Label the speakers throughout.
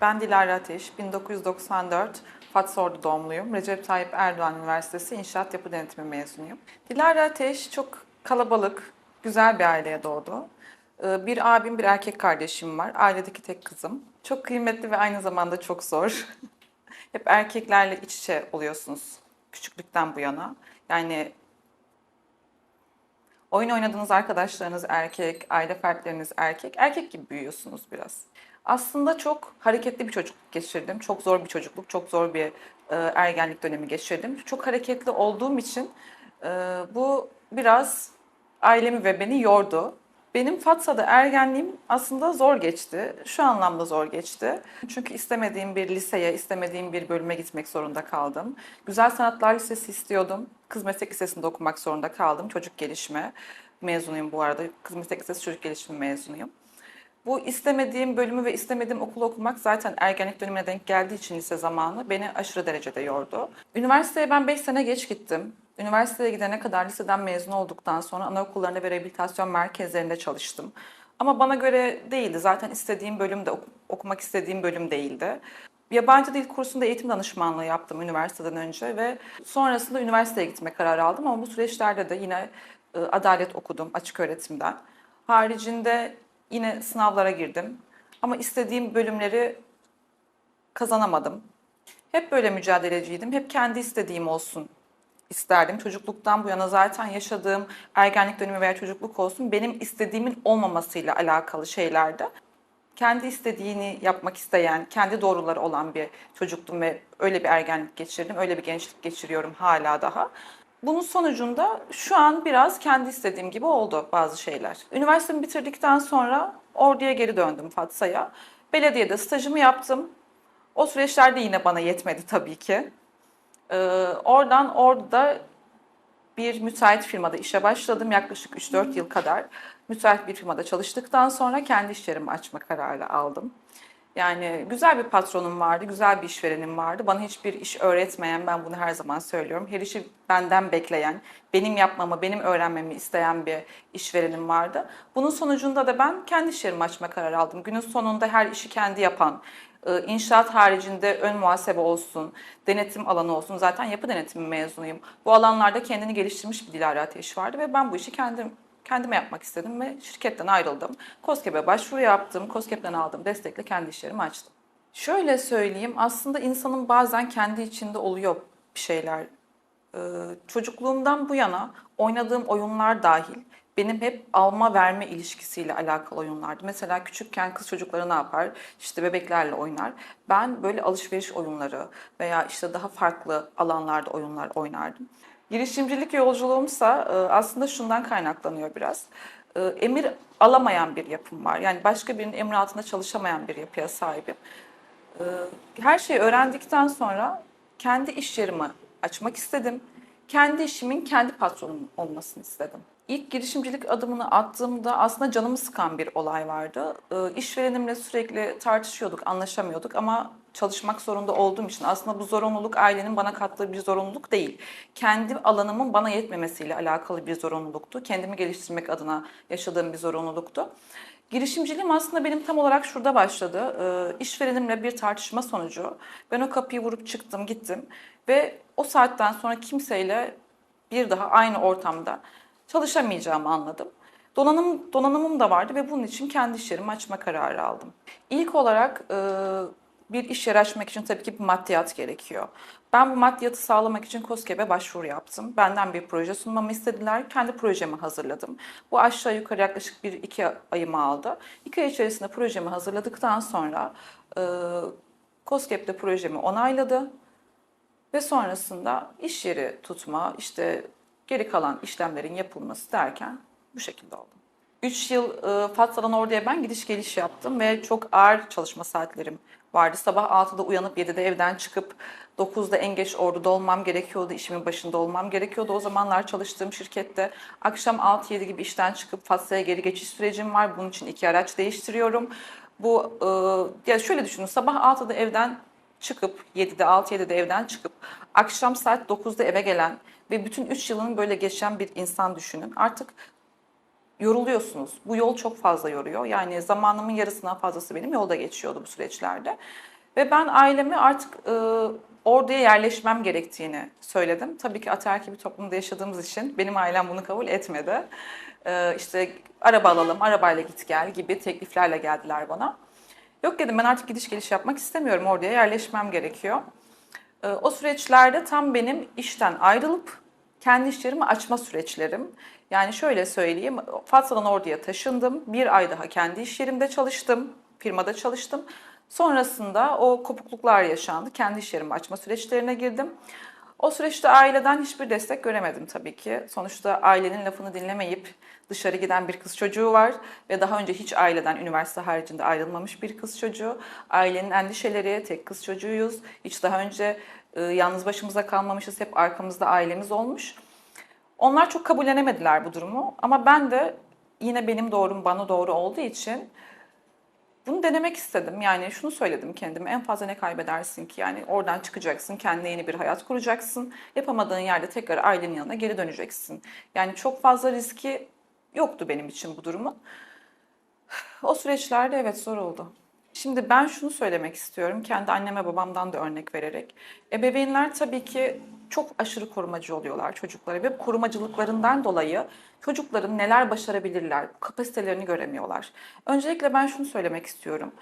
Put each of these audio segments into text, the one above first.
Speaker 1: Ben Dilara Ateş, 1994 Fatsa Ordu doğumluyum. Recep Tayyip Erdoğan Üniversitesi İnşaat Yapı Denetimi mezunuyum. Dilara Ateş çok kalabalık, güzel bir aileye doğdu. Ee, Bir abim, bir erkek kardeşim var. Ailedeki tek kızım. Çok kıymetli ve aynı zamanda çok zor. Hep erkeklerle iç içe oluyorsunuz küçüklükten bu yana. Yani Oyun oynadığınız arkadaşlarınız erkek, aile fertleriniz erkek. Erkek gibi büyüyorsunuz biraz. Aslında çok hareketli bir çocukluk geçirdim. Çok zor bir çocukluk, çok zor bir e, ergenlik dönemi geçirdim. Çok hareketli olduğum için e, bu biraz ailemi ve beni yordu. Benim Fatsa'da ergenliğim aslında zor geçti. Şu anlamda zor geçti. Çünkü istemediğim bir liseye, istemediğim bir bölüme gitmek zorunda kaldım. Güzel Sanatlar Lisesi istiyordum. Kız Meslek Lisesi'nde okumak zorunda kaldım. Çocuk gelişme mezunuyum bu arada. Kız Meslek Lisesi Çocuk Gelişimi mezunuyum. Bu istemediğim bölümü ve istemediğim okulu okumak zaten ergenlik dönemine denk geldiği için lise zamanı beni aşırı derecede yordu. Üniversiteye ben 5 sene geç gittim. Üniversiteye gidene kadar liseden mezun olduktan sonra anaokullarında ve rehabilitasyon merkezlerinde çalıştım. Ama bana göre değildi. Zaten istediğim bölüm de ok- okumak istediğim bölüm değildi. Yabancı dil kursunda eğitim danışmanlığı yaptım üniversiteden önce ve sonrasında üniversiteye gitme kararı aldım ama bu süreçlerde de yine e, adalet okudum açık öğretimden. Haricinde yine sınavlara girdim ama istediğim bölümleri kazanamadım. Hep böyle mücadeleciydim. Hep kendi istediğim olsun isterdim. Çocukluktan bu yana zaten yaşadığım ergenlik dönemi veya çocukluk olsun benim istediğimin olmamasıyla alakalı şeylerdi. Kendi istediğini yapmak isteyen, kendi doğruları olan bir çocuktum ve öyle bir ergenlik geçirdim. Öyle bir gençlik geçiriyorum hala daha. Bunun sonucunda şu an biraz kendi istediğim gibi oldu bazı şeyler. Üniversitemi bitirdikten sonra orduya geri döndüm Fatsa'ya. Belediyede stajımı yaptım. O süreçlerde yine bana yetmedi tabii ki. Ee, oradan orada bir müteahhit firmada işe başladım yaklaşık 3-4 yıl kadar. Müteahhit bir firmada çalıştıktan sonra kendi iş yerimi açma kararı aldım. Yani güzel bir patronum vardı, güzel bir işverenim vardı. Bana hiçbir iş öğretmeyen, ben bunu her zaman söylüyorum. Her işi benden bekleyen, benim yapmamı, benim öğrenmemi isteyen bir işverenim vardı. Bunun sonucunda da ben kendi iş açma kararı aldım. Günün sonunda her işi kendi yapan, e, inşaat haricinde ön muhasebe olsun, denetim alanı olsun. Zaten yapı denetimi mezunuyum. Bu alanlarda kendini geliştirmiş bir Dilara Ateş vardı ve ben bu işi kendim kendime yapmak istedim ve şirketten ayrıldım. COSGAP'e başvuru yaptım. COSGAP'ten aldığım destekle kendi işlerimi açtım. Şöyle söyleyeyim, aslında insanın bazen kendi içinde oluyor bir şeyler. Ee, çocukluğumdan bu yana oynadığım oyunlar dahil benim hep alma verme ilişkisiyle alakalı oyunlardı. Mesela küçükken kız çocukları ne yapar? İşte bebeklerle oynar. Ben böyle alışveriş oyunları veya işte daha farklı alanlarda oyunlar oynardım. Girişimcilik yolculuğumsa e, aslında şundan kaynaklanıyor biraz. E, Emir alamayan bir yapım var. Yani başka birinin emri altında çalışamayan bir yapıya sahibim. E, Her şeyi öğrendikten sonra kendi iş yerimi açmak istedim. Kendi işimin kendi patronum olmasını istedim. İlk girişimcilik adımını attığımda aslında canımı sıkan bir olay vardı. İşverenimle sürekli tartışıyorduk, anlaşamıyorduk ama çalışmak zorunda olduğum için aslında bu zorunluluk ailenin bana kattığı bir zorunluluk değil. Kendi alanımın bana yetmemesiyle alakalı bir zorunluluktu. Kendimi geliştirmek adına yaşadığım bir zorunluluktu. Girişimciliğim aslında benim tam olarak şurada başladı. Ee, işverenimle bir tartışma sonucu ben o kapıyı vurup çıktım gittim ve o saatten sonra kimseyle bir daha aynı ortamda çalışamayacağımı anladım. Donanım, donanımım da vardı ve bunun için kendi iş açma kararı aldım. İlk olarak e, bir iş yeri açmak için tabii ki bir maddiyat gerekiyor. Ben bu maddiyatı sağlamak için KOSGEB'e başvuru yaptım. Benden bir proje sunmamı istediler. Kendi projemi hazırladım. Bu aşağı yukarı yaklaşık bir iki ayımı aldı. İki ay içerisinde projemi hazırladıktan sonra e, KOSGEB de projemi onayladı. Ve sonrasında iş yeri tutma, işte geri kalan işlemlerin yapılması derken bu şekilde oldu. 3 yıl e, Fatsa'dan orduya ben gidiş geliş yaptım ve çok ağır çalışma saatlerim vardı. Sabah 6'da uyanıp 7'de evden çıkıp 9'da en geç orduda olmam gerekiyordu. işimin başında olmam gerekiyordu. O zamanlar çalıştığım şirkette akşam 6-7 gibi işten çıkıp Fatsa'ya geri geçiş sürecim var. Bunun için iki araç değiştiriyorum. Bu e, ya şöyle düşünün sabah 6'da evden çıkıp 7'de 6-7'de evden çıkıp akşam saat 9'da eve gelen ve bütün 3 yılını böyle geçen bir insan düşünün. Artık yoruluyorsunuz. Bu yol çok fazla yoruyor. Yani zamanımın yarısından fazlası benim yolda geçiyordu bu süreçlerde. Ve ben aileme artık e, orduya yerleşmem gerektiğini söyledim. Tabii ki ataerkil bir toplumda yaşadığımız için benim ailem bunu kabul etmedi. E, işte araba alalım, arabayla git gel gibi tekliflerle geldiler bana. Yok dedim ben artık gidiş geliş yapmak istemiyorum. Orduya yerleşmem gerekiyor. E, o süreçlerde tam benim işten ayrılıp kendi işlerimi açma süreçlerim. Yani şöyle söyleyeyim, Fatsa'dan orduya taşındım. Bir ay daha kendi iş yerimde çalıştım, firmada çalıştım. Sonrasında o kopukluklar yaşandı. Kendi iş yerimi açma süreçlerine girdim. O süreçte aileden hiçbir destek göremedim tabii ki. Sonuçta ailenin lafını dinlemeyip dışarı giden bir kız çocuğu var ve daha önce hiç aileden üniversite haricinde ayrılmamış bir kız çocuğu. Ailenin endişeleri, tek kız çocuğuyuz. Hiç daha önce e, yalnız başımıza kalmamışız. Hep arkamızda ailemiz olmuş. Onlar çok kabullenemediler bu durumu ama ben de yine benim doğrum bana doğru olduğu için bunu denemek istedim. Yani şunu söyledim kendime en fazla ne kaybedersin ki? Yani oradan çıkacaksın, kendine yeni bir hayat kuracaksın. Yapamadığın yerde tekrar ailenin yanına geri döneceksin. Yani çok fazla riski yoktu benim için bu durumun. O süreçlerde evet zor oldu. Şimdi ben şunu söylemek istiyorum kendi anneme babamdan da örnek vererek. Ebeveynler tabii ki çok aşırı korumacı oluyorlar çocuklara ve korumacılıklarından dolayı çocukların neler başarabilirler, kapasitelerini göremiyorlar. Öncelikle ben şunu söylemek istiyorum.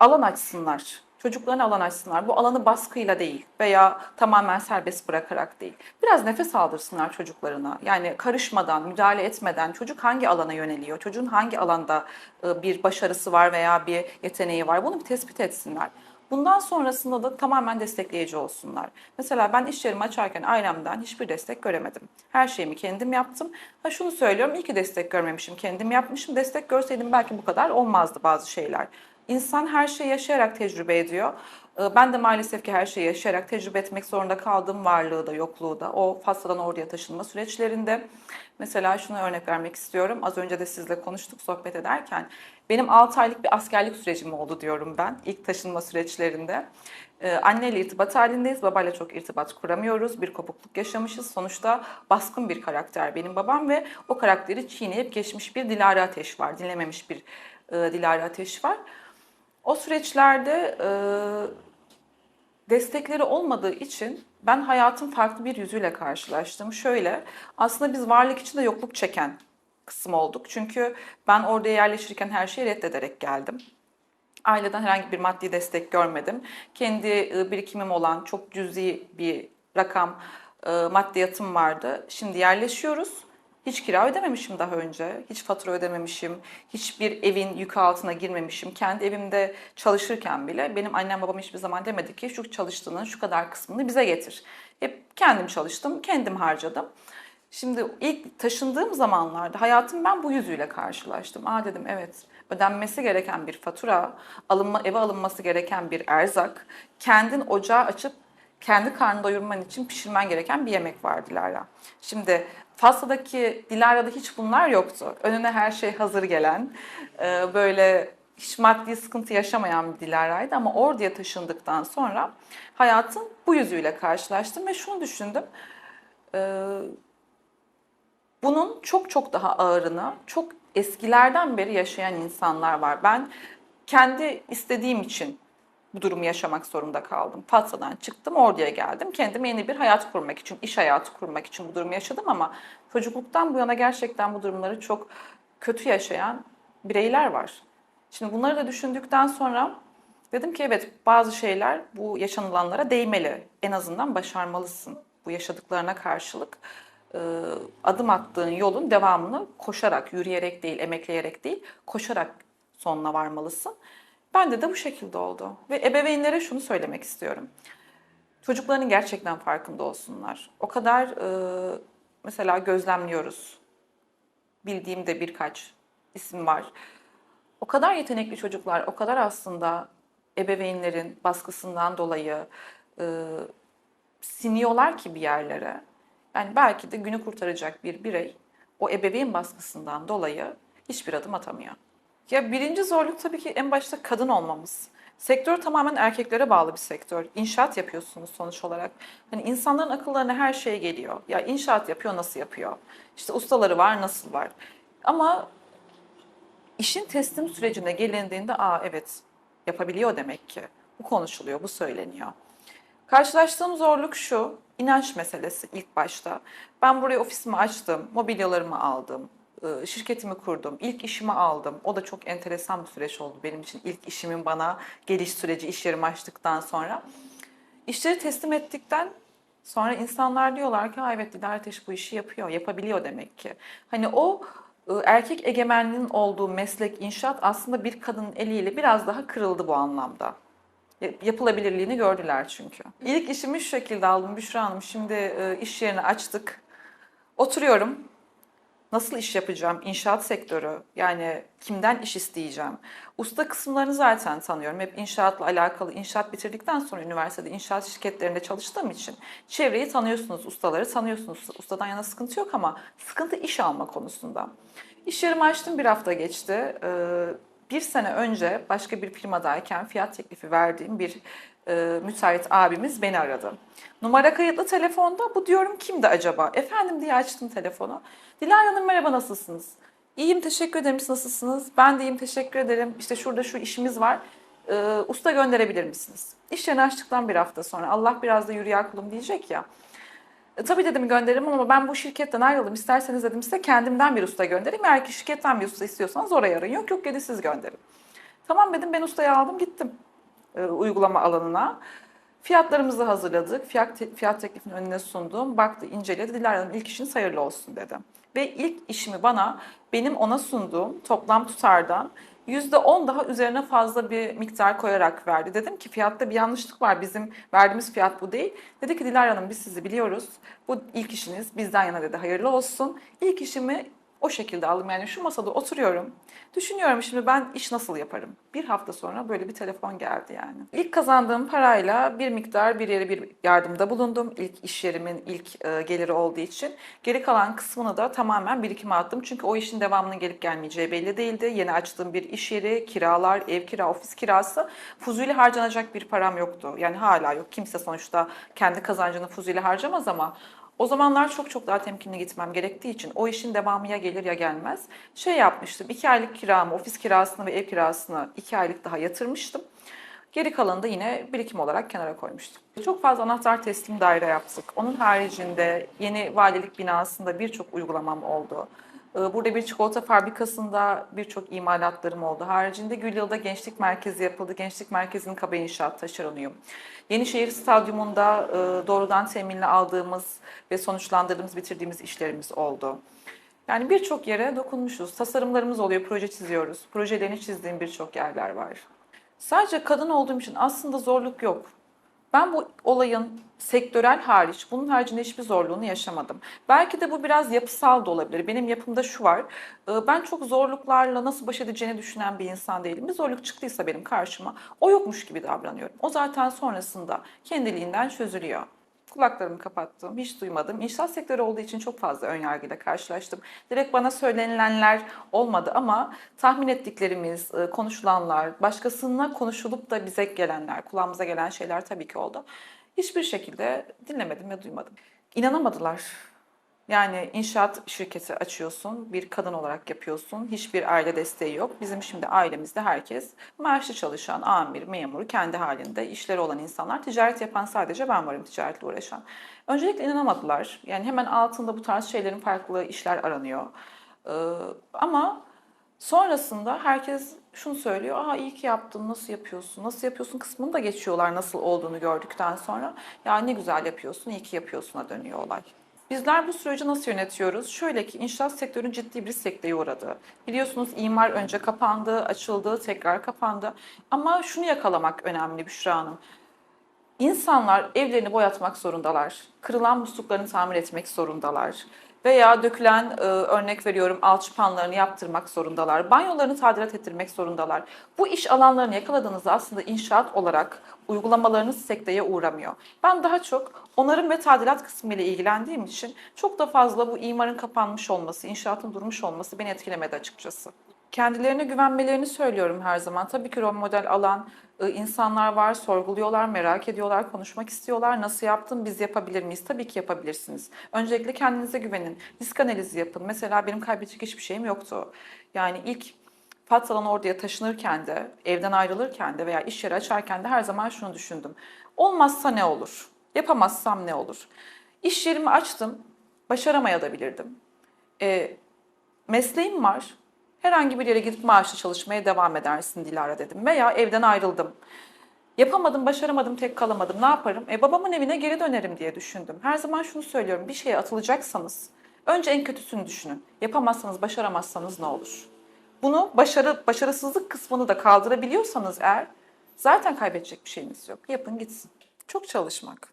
Speaker 1: Alan açsınlar. Çocuklarına alan açsınlar. Bu alanı baskıyla değil veya tamamen serbest bırakarak değil. Biraz nefes aldırsınlar çocuklarına. Yani karışmadan, müdahale etmeden çocuk hangi alana yöneliyor? Çocuğun hangi alanda e, bir başarısı var veya bir yeteneği var? Bunu bir tespit etsinler. Bundan sonrasında da tamamen destekleyici olsunlar. Mesela ben iş yerimi açarken ailemden hiçbir destek göremedim. Her şeyimi kendim yaptım. Ha şunu söylüyorum, iyi ki destek görmemişim, kendim yapmışım. Destek görseydim belki bu kadar olmazdı bazı şeyler. İnsan her şeyi yaşayarak tecrübe ediyor. Ee, Ben de maalesef ki her şeyi yaşayarak tecrübe etmek zorunda kaldım varlığı da yokluğu da. O Fas'tan orduya taşınma süreçlerinde. Mesela şunu örnek vermek istiyorum. Az önce de sizle konuştuk sohbet ederken. Benim 6 aylık bir askerlik sürecim oldu diyorum ben ilk taşınma süreçlerinde. Ee, Anneyle irtibat halindeyiz. Babayla çok irtibat kuramıyoruz. Bir kopukluk yaşamışız. Sonuçta baskın bir karakter benim babam ve o karakteri çiğneyip geçmiş bir Dilara Ateş var. Dinlememiş bir e, Dilara Ateş var. O süreçlerde e, destekleri olmadığı için ben hayatın farklı bir yüzüyle karşılaştım. Şöyle, aslında biz varlık içinde yokluk çeken kısım olduk. Çünkü ben orada yerleşirken her şeyi reddederek geldim. Aileden herhangi bir maddi destek görmedim. Kendi e, birikimim olan çok cüzi bir rakam e, maddiyatım vardı. Şimdi yerleşiyoruz. Hiç kira ödememişim daha önce. Hiç fatura ödememişim. Hiçbir evin yükü altına girmemişim. Kendi evimde çalışırken bile benim annem babam hiçbir zaman demedi ki şu çalıştığının şu kadar kısmını bize getir. Hep kendim çalıştım, kendim harcadım. Şimdi ilk taşındığım zamanlarda hayatım ben bu yüzüyle karşılaştım. Aa dedim evet ödenmesi gereken bir fatura, alınma, eve alınması gereken bir erzak, kendin ocağı açıp kendi karnını doyurman için pişirmen gereken bir yemek var Dilara. Şimdi Fas'taki Dilara'da hiç bunlar yoktu. Önüne her şey hazır gelen, e, böyle hiç maddi sıkıntı yaşamayan bir Dilara'ydı ama orduya taşındıktan sonra hayatın bu yüzüyle karşılaştım ve şunu düşündüm. E, bunun çok çok daha ağırını çok eskilerden beri yaşayan insanlar var. Ben kendi istediğim için bu durumu yaşamak zorunda kaldım. Fatsa'dan çıktım, orduya geldim. Kendime yeni bir hayat kurmak için, iş hayatı kurmak için bu durumu yaşadım ama çocukluktan bu yana gerçekten bu durumları çok kötü yaşayan bireyler var. Şimdi bunları da düşündükten sonra dedim ki evet bazı şeyler bu yaşanılanlara değmeli. En azından başarmalısın bu yaşadıklarına karşılık. e, adım attığın yolun devamını koşarak, yürüyerek değil, emekleyerek değil, koşarak sonuna varmalısın. Bende de bu şekilde oldu. Ve ebeveynlere şunu söylemek istiyorum. Çocukların gerçekten farkında olsunlar. O kadar e, mesela gözlemliyoruz. Bildiğim de birkaç isim var. O kadar yetenekli çocuklar, o kadar aslında ebeveynlerin baskısından dolayı e, siniyorlar ki bir yerlere. Yani belki de günü kurtaracak bir birey o ebeveyn baskısından dolayı hiçbir adım atamıyor. Ya birinci zorluk tabii ki en başta kadın olmamız. Sektör tamamen erkeklere bağlı bir sektör. İnşaat yapıyorsunuz sonuç olarak. Hani insanların akıllarına her şey geliyor. Ya inşaat yapıyor nasıl yapıyor? İşte ustaları var nasıl var? Ama işin teslim sürecine gelindiğinde aa evet yapabiliyor demek ki. Bu konuşuluyor, bu söyleniyor. Karşılaştığım zorluk şu, inanç meselesi ilk başta. Ben buraya ofisimi açtım, mobilyalarımı aldım, şirketimi kurdum, ilk işimi aldım. O da çok enteresan bir süreç oldu benim için. İlk işimin bana geliş süreci, iş yerimi açtıktan sonra. İşleri teslim ettikten sonra insanlar diyorlar ki "Ha, evet Dilara Ateş bu işi yapıyor, yapabiliyor demek ki. Hani o e, erkek egemenliğinin olduğu meslek inşaat aslında bir kadının eliyle biraz daha kırıldı bu anlamda. Ya- Yapılabilirliğini gördüler çünkü. İlk işimi şu şekilde aldım Büşra Hanım. Şimdi e, iş yerini açtık. Oturuyorum. Nasıl iş yapacağım? İnşaat sektörü. Yani kimden iş isteyeceğim? Usta kısımlarını zaten tanıyorum. Hep inşaatla alakalı inşaat bitirdikten sonra üniversitede inşaat şirketlerinde çalıştığım için çevreyi tanıyorsunuz, ustaları tanıyorsunuz. Ustadan yana sıkıntı yok ama sıkıntı iş alma konusunda. İş yerimi açtım bir hafta geçti. Ee, bir sene önce başka bir firmadayken fiyat teklifi verdiğim bir e, müteahhit abimiz beni aradı. Numara kayıtlı telefonda bu diyorum kimdi acaba? Efendim diye açtım telefonu. Dilara Hanım merhaba nasılsınız? İyiyim teşekkür ederim siz nasılsınız? Ben de iyiyim teşekkür ederim. İşte şurada şu işimiz var. Ee, usta gönderebilir misiniz? İş yerini açtıktan bir hafta sonra Allah biraz da yürüyer kulum diyecek ya. E, tabii dedim gönderirim ama ben bu şirketten ayrıldım. İsterseniz dedim size kendimden bir usta göndereyim. Eğer ki şirketten bir usta istiyorsanız oraya arayın. Yok yok dedi siz gönderin. Tamam dedim ben ustayı aldım gittim e, uygulama alanına. Fiyatlarımızı hazırladık. Fiyat, te- fiyat teklifini önüne sundum. Baktı, inceledi. Dilara Hanım ilk işiniz hayırlı olsun dedi. Ve ilk işimi bana benim ona sunduğum toplam tutardan %10 daha üzerine fazla bir miktar koyarak verdi. Dedim ki fiyatta bir yanlışlık var. Bizim verdiğimiz fiyat bu değil. Dedi ki Dilara Hanım biz sizi biliyoruz. Bu ilk işiniz bizden yana dedi. Hayırlı olsun. İlk işimi o şekilde aldım. Yani şu masada oturuyorum. Düşünüyorum şimdi ben iş nasıl yaparım? Bir hafta sonra böyle bir telefon geldi yani. İlk kazandığım parayla bir miktar bir yere bir yardımda bulundum. İlk iş yerimin ilk e, geliri olduğu için. Geri kalan kısmını da tamamen birikime attım. Çünkü o işin devamının gelip gelmeyeceği belli değildi. Yeni açtığım bir iş yeri, kiralar, ev kira, ofis kirası. Fuzuli harcanacak bir param yoktu. Yani hala yok. Kimse sonuçta kendi kazancını fuzuli harcamaz ama o zamanlar çok çok daha temkinli gitmem gerektiği için o işin devamı ya gelir ya gelmez. Şey yapmıştım, iki aylık kiramı, ofis kirasını ve ev kirasını iki aylık daha yatırmıştım. Geri kalanını da yine birikim olarak kenara koymuştum. Çok fazla anahtar teslim daire yaptık. Onun haricinde yeni valilik binasında birçok uygulamam oldu. Ee, Burada bir çikolata fabrikasında birçok imalatlarım oldu. Haricinde Gülyıl'da gençlik merkezi yapıldı. Gençlik merkezinin kaba inşaat taşeronuyum. Yenişehir Stadyumunda e, doğrudan teminle aldığımız ve sonuçlandırdığımız, bitirdiğimiz işlerimiz oldu. Yani birçok yere dokunmuşuz. Tasarımlarımız oluyor, proje çiziyoruz. Projelerini çizdiğim birçok yerler var. Sadece kadın olduğum için aslında zorluk yok. Ben bu olayın sektörel hariç, bunun haricinde hiçbir zorluğunu yaşamadım. Belki de bu biraz yapısal da olabilir. Benim yapımda şu var, e, ben çok zorluklarla nasıl baş edeceğini düşünen bir insan değilim. Bir zorluk çıktıysa benim karşıma, o yokmuş gibi davranıyorum. O zaten sonrasında kendiliğinden çözülüyor. Kulaklarımı kapattım, hiç duymadım. İnşaat sektörü olduğu için çok fazla önyargıyla karşılaştım. Direkt bana söylenilenler olmadı ama tahmin ettiklerimiz, e, konuşulanlar, başkasına konuşulup da bize gelenler, kulağımıza gelen şeyler tabii ki oldu. Hiçbir şekilde dinlemedim ve duymadım. İnanamadılar. Yani inşaat şirketi açıyorsun, bir kadın olarak yapıyorsun, hiçbir aile desteği yok. Bizim şimdi ailemizde herkes maaşlı çalışan, amir, memur, kendi halinde işleri olan insanlar. Ticaret yapan sadece ben varım ticaretle uğraşan. Öncelikle inanamadılar. Yani hemen altında bu tarz şeylerin farklı işler aranıyor. Ee, ama sonrasında herkes şunu söylüyor. Aa iyi ki yaptın, nasıl yapıyorsun, nasıl yapıyorsun kısmını da geçiyorlar nasıl olduğunu gördükten sonra. Ya ne güzel yapıyorsun, iyi ki yapıyorsun'a dönüyor olay. Bizler bu süreci nasıl yönetiyoruz? Şöyle ki inşaat sektörünün ciddi bir sekteye uğradı. Biliyorsunuz imar önce kapandı, açıldı, tekrar kapandı. Ama şunu yakalamak önemli Büşra Hanım. İnsanlar evlerini boyatmak zorundalar. Kırılan musluklarını tamir etmek zorundalar. Veya dökülen e, örnek veriyorum alçıpanlarını yaptırmak zorundalar. Banyolarını tadilat ettirmek zorundalar. Bu iş alanlarını yakaladığınızda aslında inşaat olarak uygulamalarınız sekteye uğramıyor. Ben daha çok onarım ve tadilat kısmı ile ilgilendiğim için çok da fazla bu imarın kapanmış olması, inşaatın durmuş olması beni etkilemedi açıkçası. Kendilerine güvenmelerini söylüyorum her zaman. Tabii ki rol model alan e, insanlar var, sorguluyorlar, merak ediyorlar, konuşmak istiyorlar. Nasıl yaptın, biz yapabilir miyiz? Tabii ki yapabilirsiniz. Öncelikle kendinize güvenin, risk analizi yapın. Mesela benim kaybedecek hiçbir şeyim yoktu. Yani ilk Fatsalan orduya taşınırken de, evden ayrılırken de veya iş yeri açarken de her zaman şunu düşündüm. Olmazsa ne olur? Yapamazsam ne olur? İş yerimi açtım, başaramayabilirdim. E, mesleğim var. Herhangi bir yere gidip maaşlı çalışmaya devam edersin Dilara dedim. Veya evden ayrıldım. Yapamadım, başaramadım, tek kalamadım. Ne yaparım? E babamın evine geri dönerim diye düşündüm. Her zaman şunu söylüyorum. Bir şeye atılacaksanız önce en kötüsünü düşünün. Yapamazsanız, başaramazsanız ne olur? Bunu başarı, başarısızlık kısmını da kaldırabiliyorsanız eğer zaten kaybedecek bir şeyiniz yok. Yapın gitsin. Çok çalışmak.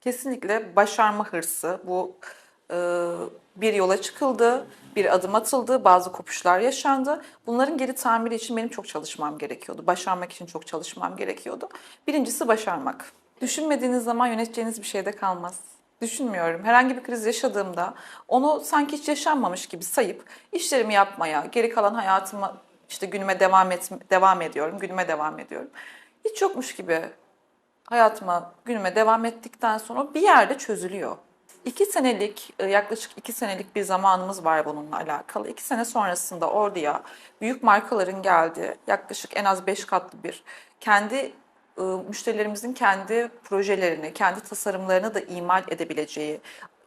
Speaker 1: Kesinlikle başarma hırsı. Bu e, bir yola çıkıldı, bir adım atıldı, bazı kopuşlar yaşandı. Bunların geri tamiri için benim çok çalışmam gerekiyordu. Başarmak için çok çalışmam gerekiyordu. Birincisi başarmak. Düşünmediğiniz zaman yöneteceğiniz bir şeyde kalmaz. Düşünmüyorum. Herhangi bir kriz yaşadığımda onu sanki hiç yaşanmamış gibi sayıp işlerimi yapmaya, geri kalan hayatıma işte günüme devam et devam ediyorum, günüme devam ediyorum. Hiç yokmuş gibi hayatıma, günüme devam ettikten sonra bir yerde çözülüyor. İki senelik, e, yaklaşık iki senelik bir zamanımız var bununla alakalı. İki sene sonrasında orduya büyük markaların geldiği, yaklaşık en az beş katlı bir kendi e, müşterilerimizin kendi projelerini, kendi tasarımlarını da imal edebileceği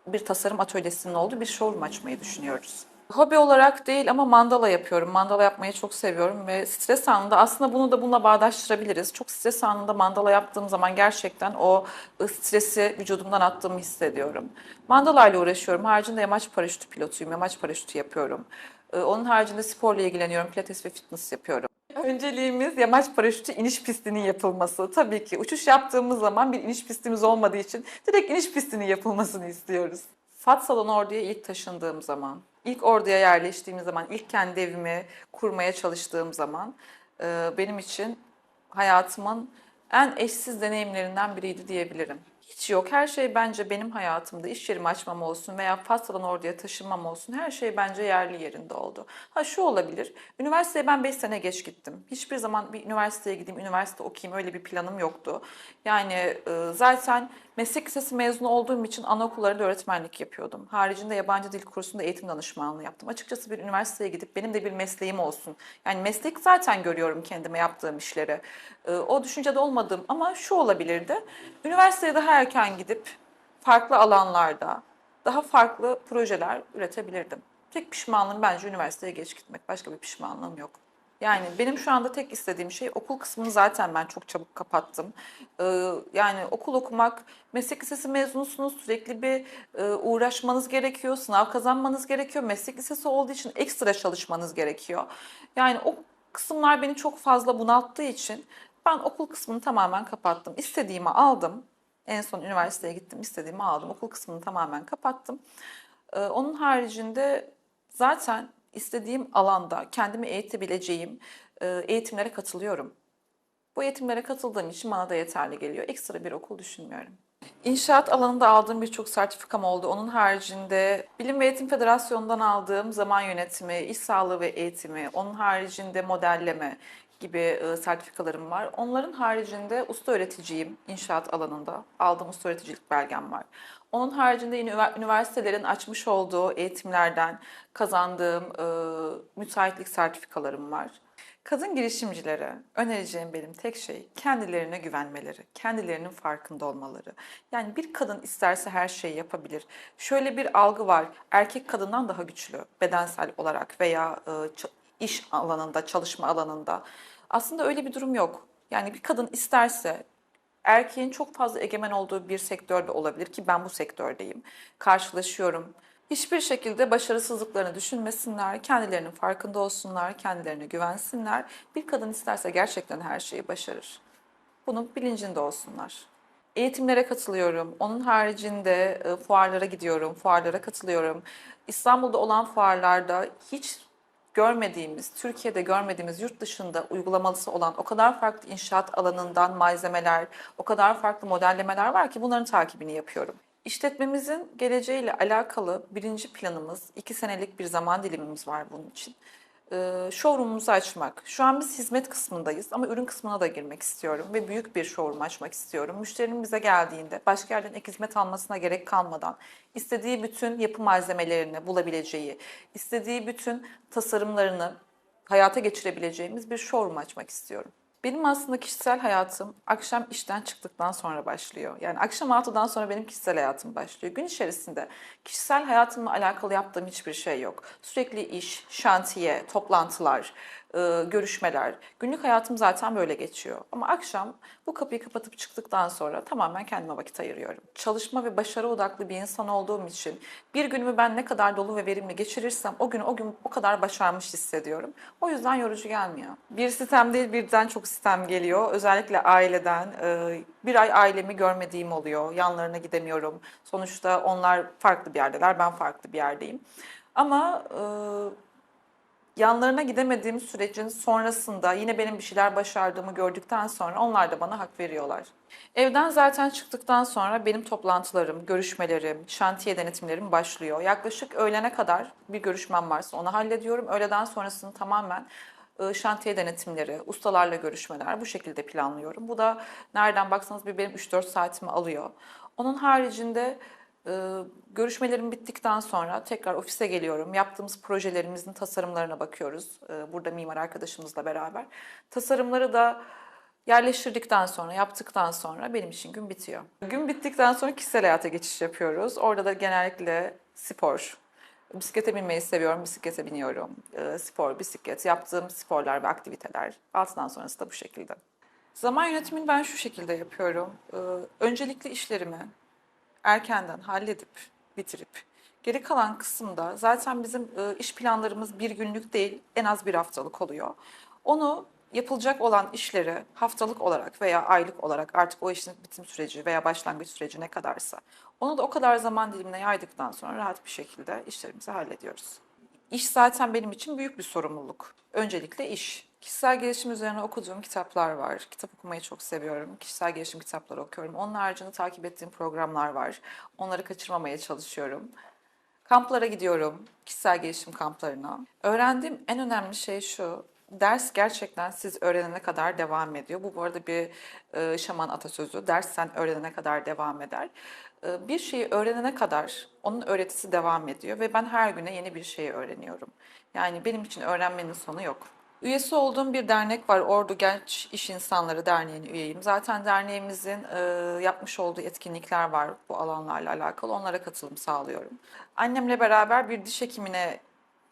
Speaker 1: bir tasarım atölyesinin olduğu bir showroom açmayı düşünüyoruz. Hobi olarak değil ama mandala yapıyorum. Mandala yapmayı çok seviyorum ve stres anında aslında bunu da bununla bağdaştırabiliriz. Çok stres anında mandala yaptığım zaman gerçekten o stresi vücudumdan attığımı hissediyorum. Mandala ile uğraşıyorum. Haricinde yamaç paraşütü pilotuyum. Yamaç paraşütü yapıyorum. Ee, Onun haricinde sporla ilgileniyorum. Pilates ve fitness yapıyorum. Önceliğimiz yamaç paraşütü iniş pistinin yapılması. Tabii ki uçuş yaptığımız zaman bir iniş pistimiz olmadığı için direkt iniş pistinin yapılmasını istiyoruz. Fatsalon Ordu'ya ilk taşındığım zaman, ilk orduya yerleştiğim zaman, ilk kendi evimi kurmaya çalıştığım zaman benim için hayatımın en eşsiz deneyimlerinden biriydi diyebilirim. Hiç yok. Her şey bence benim hayatımda iş yerimi açmam olsun veya Fatsalan orduya taşınmam olsun. Her şey bence yerli yerinde oldu. Ha şu olabilir. Üniversiteye ben 5 sene geç gittim. Hiçbir zaman bir üniversiteye gideyim, üniversite okuyayım öyle bir planım yoktu. Yani zaten meslek lisesi mezunu olduğum için anaokullarında öğretmenlik yapıyordum. Haricinde yabancı dil kursunda eğitim danışmanlığı yaptım. Açıkçası bir üniversiteye gidip benim de bir mesleğim olsun. Yani meslek zaten görüyorum kendime yaptığım işleri. E, o düşüncede olmadım ama şu olabilirdi. Üniversiteye daha erken gidip farklı alanlarda daha farklı projeler üretebilirdim. Tek pişmanlığım bence üniversiteye geç gitmek. Başka bir pişmanlığım yok. Yani benim şu anda tek istediğim şey okul kısmını zaten ben çok çabuk kapattım. Ee, yani okul okumak, meslek lisesi mezunusunuz sürekli bir e, uğraşmanız gerekiyor, sınav kazanmanız gerekiyor. Meslek lisesi olduğu için ekstra çalışmanız gerekiyor. Yani o kısımlar beni çok fazla bunalttığı için ben okul kısmını tamamen kapattım. İstediğimi aldım. En son üniversiteye gittim, istediğimi aldım. Okul kısmını tamamen kapattım. Ee, onun haricinde zaten istediğim alanda kendimi eğitebileceğim e, eğitimlere katılıyorum. Bu eğitimlere katıldığım için bana da yeterli geliyor. Ekstra bir okul düşünmüyorum. İnşaat alanında aldığım birçok sertifikam oldu. Onun haricinde Bilim ve Eğitim Federasyonu'ndan aldığım zaman yönetimi, iş sağlığı ve eğitimi, onun haricinde modelleme gibi e, sertifikalarım var. Onların haricinde usta öğreticiyim inşaat alanında. Aldığım usta öğreticilik belgem var. Onun haricinde yine ünivers- üniversitelerin açmış olduğu eğitimlerden kazandığım müteahhitlik sertifikalarım var. Kadın girişimcilere önereceğim benim tek şey kendilerine güvenmeleri, kendilerinin farkında olmaları. Yani bir kadın isterse her şeyi yapabilir. Şöyle bir algı var, erkek kadından daha güçlü bedensel olarak veya e, iş alanında, çalışma alanında. Aslında öyle bir durum yok. Yani bir kadın isterse erkeğin çok fazla egemen olduğu bir sektörde olabilir ki ben bu sektördeyim. Karşılaşıyorum. Hiçbir şekilde başarısızlıklarını düşünmesinler, kendilerinin farkında olsunlar, kendilerine güvensinler. Bir kadın isterse gerçekten her şeyi başarır. Bunun bilincinde olsunlar. Eğitimlere katılıyorum. Onun haricinde e, fuarlara gidiyorum, fuarlara katılıyorum. İstanbul'da olan fuarlarda hiç görmediğimiz, Türkiye'de görmediğimiz, yurt dışında uygulamalısı olan o kadar farklı inşaat alanından malzemeler, o kadar farklı modellemeler var ki bunların takibini yapıyorum. İşletmemizin geleceğiyle alakalı birinci planımız, iki senelik bir zaman dilimimiz var bunun için. e, showroom'umuzu açmak. Şu an biz hizmet kısmındayız ama ürün kısmına da girmek istiyorum ve büyük bir showroom açmak istiyorum. Müşterinin bize geldiğinde başka yerden ek hizmet almasına gerek kalmadan istediği bütün yapı malzemelerini bulabileceği, istediği bütün tasarımlarını hayata geçirebileceğimiz bir showroom açmak istiyorum. Benim aslında kişisel hayatım akşam işten çıktıktan sonra başlıyor. Yani akşam 6'dan sonra benim kişisel hayatım başlıyor. Gün içerisinde kişisel hayatımla alakalı yaptığım hiçbir şey yok. Sürekli iş, şantiye, toplantılar, e, görüşmeler. Günlük hayatım zaten böyle geçiyor. Ama akşam bu kapıyı kapatıp çıktıktan sonra tamamen kendime vakit ayırıyorum. Çalışma ve başarı odaklı bir insan olduğum için bir günümü ben ne kadar dolu ve verimli geçirirsem o gün o gün o kadar başarmış hissediyorum. O yüzden yorucu gelmiyor. Bir sistem değil birden çok sistem geliyor. Özellikle aileden. e, Bir ay ailemi görmediğim oluyor. Yanlarına gidemiyorum. Sonuçta onlar farklı bir yerdeler, ben farklı bir yerdeyim. Ama e, yanlarına gidemediğim sürecin sonrasında yine benim bir şeyler başardığımı gördükten sonra onlar da bana hak veriyorlar. Evden zaten çıktıktan sonra benim toplantılarım, görüşmelerim, şantiye denetimlerim başlıyor. Yaklaşık öğlene kadar bir görüşmem varsa onu hallediyorum. Öğleden sonrasını tamamen e, şantiye denetimleri, ustalarla görüşmeler bu şekilde planlıyorum. Bu da nereden baksanız bir benim 3-4 saatimi alıyor. Onun haricinde Görüşmelerim bittikten sonra tekrar ofise geliyorum. Yaptığımız projelerimizin tasarımlarına bakıyoruz. Ee, Burada mimar arkadaşımızla beraber. Tasarımları da yerleştirdikten sonra, yaptıktan sonra benim için gün bitiyor. Gün bittikten sonra kişisel hayata geçiş yapıyoruz. Orada da genellikle spor. Bisiklete binmeyi seviyorum, bisiklete biniyorum. Ee, Spor, bisiklet, yaptığım sporlar ve aktiviteler. Altından sonrası da bu şekilde. Zaman yönetimini ben şu şekilde yapıyorum. Ee, Öncelikle işlerimi, erkenden halledip bitirip geri kalan kısımda zaten bizim e, iş planlarımız bir günlük değil en az bir haftalık oluyor. Onu yapılacak olan işleri haftalık olarak veya aylık olarak artık o işin bitim süreci veya başlangıç süreci ne kadarsa onu da o kadar zaman dilimine yaydıktan sonra rahat bir şekilde işlerimizi hallediyoruz. İş zaten benim için büyük bir sorumluluk. Öncelikle iş. Kişisel gelişim üzerine okuduğum kitaplar var. Kitap okumayı çok seviyorum. Kişisel gelişim kitapları okuyorum. Onun haricinde takip ettiğim programlar var. Onları kaçırmamaya çalışıyorum. Kamplara gidiyorum, kişisel gelişim kamplarına. Öğrendiğim en önemli şey şu, ders gerçekten siz öğrenene kadar devam ediyor. Bu bu arada bir e, şaman atasözü, ders sen öğrenene kadar devam eder. E, bir şeyi öğrenene kadar onun öğretisi devam ediyor ve ben her güne yeni bir şey öğreniyorum. Yani benim için öğrenmenin sonu yok. Üyesi olduğum bir dernek var. Ordu Genç İş İnsanları Derneği'nin üyeyim. Zaten derneğimizin e, yapmış olduğu etkinlikler var bu alanlarla alakalı. Onlara katılım sağlıyorum. Annemle beraber bir diş hekimine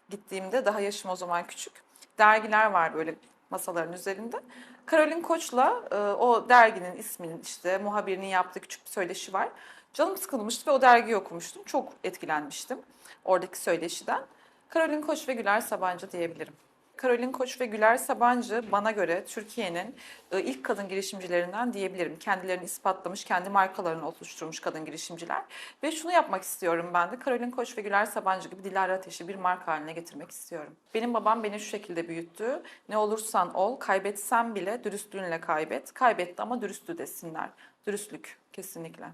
Speaker 1: gittiğimde daha yaşım o zaman küçük. Dergiler var böyle masaların üzerinde. Karolin Koç'la e, o derginin isminin işte muhabirinin yaptığı küçük bir söyleşi var. Canım sıkılmıştı ve o dergiyi okumuştum. Çok etkilenmiştim oradaki söyleşiden. Karolin Koç ve Güler Sabancı diyebilirim. Karolin Koç ve Güler Sabancı bana göre Türkiye'nin e, ilk kadın girişimcilerinden diyebilirim. Kendilerini ispatlamış, kendi markalarını oluşturmuş kadın girişimciler. Ve şunu yapmak istiyorum ben de. Karolin Koç ve Güler Sabancı gibi Dilara Ateş'i bir marka haline getirmek istiyorum. Benim babam beni şu şekilde büyüttü. Ne olursan ol, kaybetsen bile dürüstlüğünle kaybet. Kaybetti ama dürüstlü desinler. Dürüstlük kesinlikle.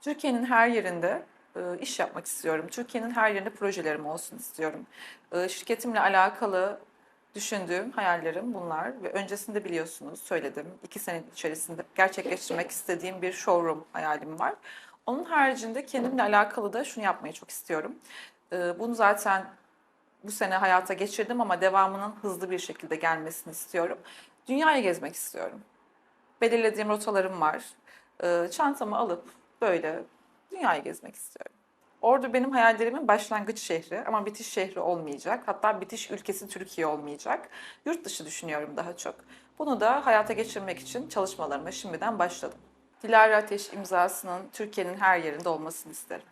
Speaker 1: Türkiye'nin her yerinde e, iş yapmak istiyorum. Türkiye'nin her yerinde projelerim olsun istiyorum. E, Şirketimle alakalı düşündüğüm hayallerim bunlar ve öncesinde biliyorsunuz söyledim. iki sene içerisinde gerçekleştirmek istediğim bir showroom hayalim var. Onun haricinde kendimle alakalı da şunu yapmayı çok istiyorum. E, Bunu zaten bu sene hayata geçirdim ama devamının hızlı bir şekilde gelmesini istiyorum. Dünyayı gezmek istiyorum. Belirlediğim rotalarım var. Ee, Çantamı alıp böyle dünyayı gezmek istiyorum. Ordu benim hayallerimin başlangıç şehri ama bitiş şehri olmayacak. Hatta bitiş ülkesi Türkiye olmayacak. Yurt dışı düşünüyorum daha çok. Bunu da hayata geçirmek için çalışmalarıma şimdiden başladım. Dilara Ateş imzasının Türkiye'nin her yerinde olmasını isterim.